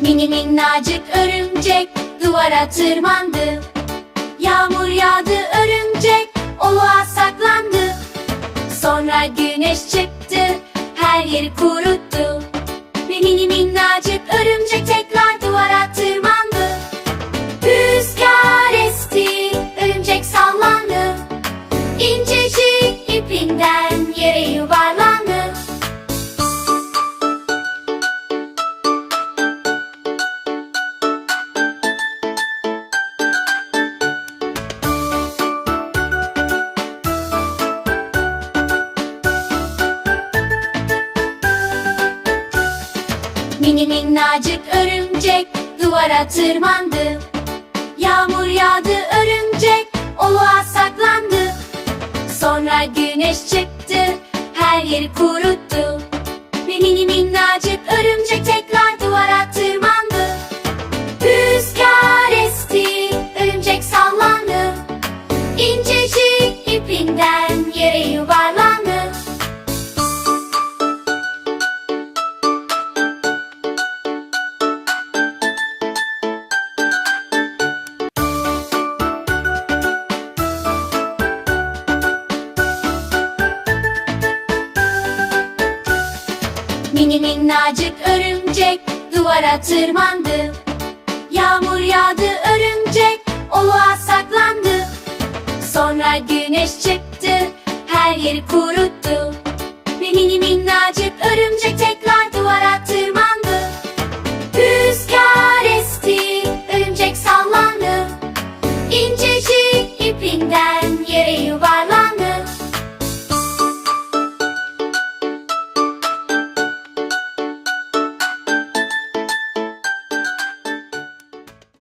Mini minnacık örümcek duvara tırmandı. Yağmur yağdı örümcek oluğa saklandı. Sonra güneş çıktı her yeri kuruttu. Ve mini minnacık örümcek tekrar Mini minnacık örümcek duvara tırmandı. Yağmur yağdı örümcek oluğa saklandı. Sonra güneş çıktı her yeri kuruttu. Ve mini minnacık örümcek tekrar Mini minnacık örümcek duvara tırmandı. Yağmur yağdı örümcek oluğa saklandı. Sonra güneş çıktı her yeri kuruttu